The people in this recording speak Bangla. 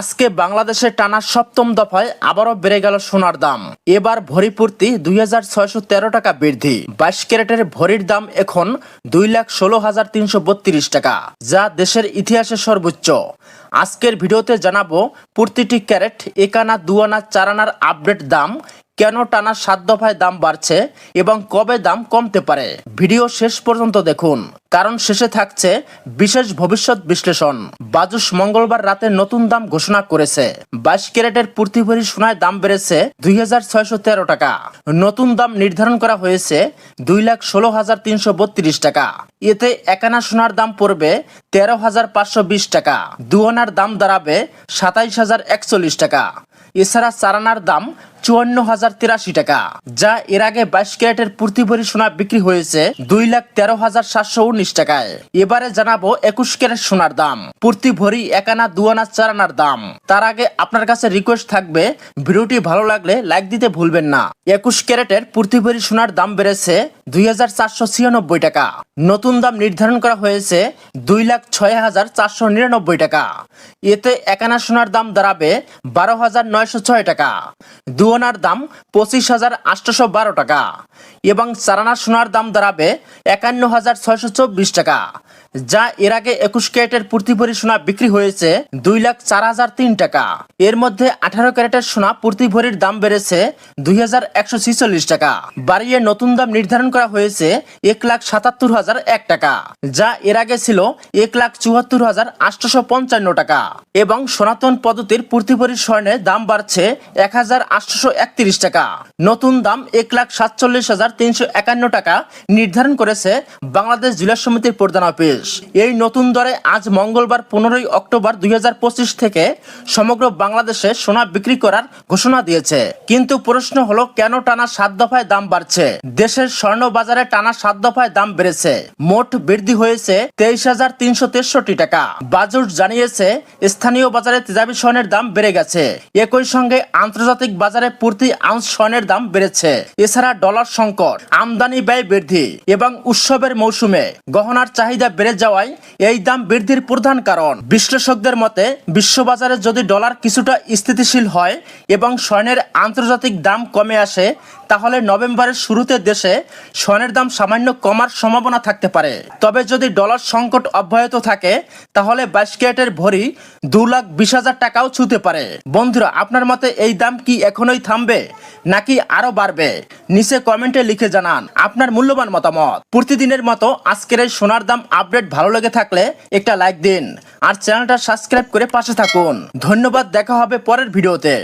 আজকে বাংলাদেশে টানা সপ্তম দফায় আবারও বেড়ে গেল সোনার দাম। এবার ভরি পূর্তি দুই হাজার ছয়শো তেরো টাকা বৃদ্ধি। বাইশ ক্যারেটের ভরির দাম এখন দুই লাখ ষোলো হাজার তিনশো বত্রিশ টাকা, যা দেশের ইতিহাসে সর্বোচ্চ। আজকের ভিডিওতে জানাব প্রতিটি ক্যারেট একানা, দুয়ানা, চারানার আপডেট দাম কেন টানা সাত দফায় দাম বাড়ছে এবং কবে দাম কমতে পারে? ভিডিও শেষ পর্যন্ত দেখুন। কারণ শেষে থাকছে বিশেষ ভবিষ্যৎ বিশ্লেষণ। বাজুস মঙ্গলবার রাতে নতুন দাম ঘোষণা করেছে। বাইশ ক্যারেটের প্রতি সোনায় দাম বেড়েছে দুই হাজার ছয়শো তেরো টাকা। নতুন দাম নির্ধারণ করা হয়েছে দুই লাখ ষোলো হাজার তিনশো বত্রিশ টাকা। এতে একানা সোনার দাম পড়বে তেরো হাজার পাঁচশো বিশ টাকা। দুয়ানার দাম দাঁড়াবে সাতাইশ হাজার একচল্লিশ টাকা। এছাড়া চারানার দাম চুয়ান্ন হাজার তিরাশি টাকা, যা এর আগে বাইশ ক্যারেটের প্রতি সোনা বিক্রি হয়েছে দুই লাখ তেরো হাজার সাতশো উনিশ টাকায়। এবারে জানাব একুশ ক্যারেট সোনার দাম, প্রতি ভরি একানা দুয়ানা চারানার দাম। তার আগে আপনার কাছে রিকোয়েস্ট থাকবে, ভিডিওটি ভালো লাগলে লাইক দিতে ভুলবেন না। একুশ ক্যারেটের প্রতি ভরি সোনার দাম বেড়েছে দুই হাজার চারশো ছিয়ানব্বই টাকা। নতুন দাম নির্ধারণ করা হয়েছে দুই লাখ ছয় হাজার চারশো নিরানব্বই টাকা। এতে একানা সোনার দাম দাঁড়াবে বারো হাজার নয়শো ছয় টাকা। দুয়ানার দাম পঁচিশ হাজার আটশোশো বারো টাকা এবং চারানা সোনার দাম দাঁড়াবে একান্ন হাজার ছয়শো চব্বিশ টাকা। যা এর আগে একুশ ক্যারেটের প্রতি ভরি সোনা বিক্রি হয়েছে দুই লাখ চার হাজার তিন টাকা। এর মধ্যে আঠারো ক্যারেটের সোনা প্রতি ভরির দাম বেড়েছে দুই হাজার একশো ছিচল্লিশ টাকা। বাড়িয়ে নতুন দাম নির্ধারণ করা হয়েছে এক লাখ সাতাত্তর হাজার এক টাকা, যা এর আগে ছিল এক লাখ চুয়াত্তর হাজার আটশোশো পঞ্চান্ন টাকা এবং সনাতন পদ্ধতির প্রতি ভরি স্বর্ণের দাম বাড়ছে এক হাজার আটশোশো একত্রিশ টাকা। নতুন দাম এক লাখ সাতচল্লিশ হাজার তিনশো একান্ন টাকা নির্ধারণ করেছে বাংলাদেশ জেলা সমিতির প্রধান অফিস। এই নতুন দরে আজ মঙ্গলবার পনেরোই অক্টোবর দুই হাজার পঁচিশ থেকে সমগ্র বাংলাদেশে সোনা বিক্রি করার ঘোষণা দিয়েছে। কিন্তু প্রশ্ন হলো, কেন টানা সাত দফায় দাম বাড়ছে? দেশের স্বর্ণ বাজারে টানা সাত দফায় দাম বেড়েছে। মোট বৃদ্ধি হয়েছে তেইশ হাজার তিনশো তেষট্টি টাকা। বাজুট জানিয়েছে, স্থানীয় বাজারে তেজাবি স্বর্ণের দাম বেড়ে গেছে। একই সঙ্গে আন্তর্জাতিক বাজারে প্রতি আউন্স স্বর্ণের দাম বেড়েছে। এছাড়া ডলার সংকট, আমদানি ব্যয় বৃদ্ধি এবং উৎসবের মৌসুমে গহনার চাহিদা বেড়ে যাওয়ায় এই দাম বৃদ্ধির প্রধান কারণ। বিশ্লেষকদের মতে, বিশ্ববাজারে যদি ডলার কিছুটা স্থিতিশীল হয় এবং স্বর্ণের আন্তর্জাতিক দাম কমে আসে, তাহলে নভেম্বরের শুরুতে দেশে স্বর্ণের দাম সামান্য কমার সম্ভাবনা থাকতে পারে। তবে যদি ডলার সংকট অব্যাহত থাকে, তাহলে বাইশ ক্যারেটের ভরি দু লাখ বিশ হাজার টাকাও ছুতে পারে। বন্ধুরা, আপনার মতে এই দাম কি এখনোই থামবে, নাকি আরও বাড়বে? নিচে কমেন্টে লিখে জানান। আপনার মূল্যবান মতামত। প্রতিদিনের মতো আজকের এই সোনার দাম আপডেট ভালো লেগে থাকলে একটা লাইক দিন। আর চ্যানেলটা সাবস্ক্রাইব করে পাশে থাকুন। ধন্যবাদ, দেখা হবে পরের ভিডিওতে।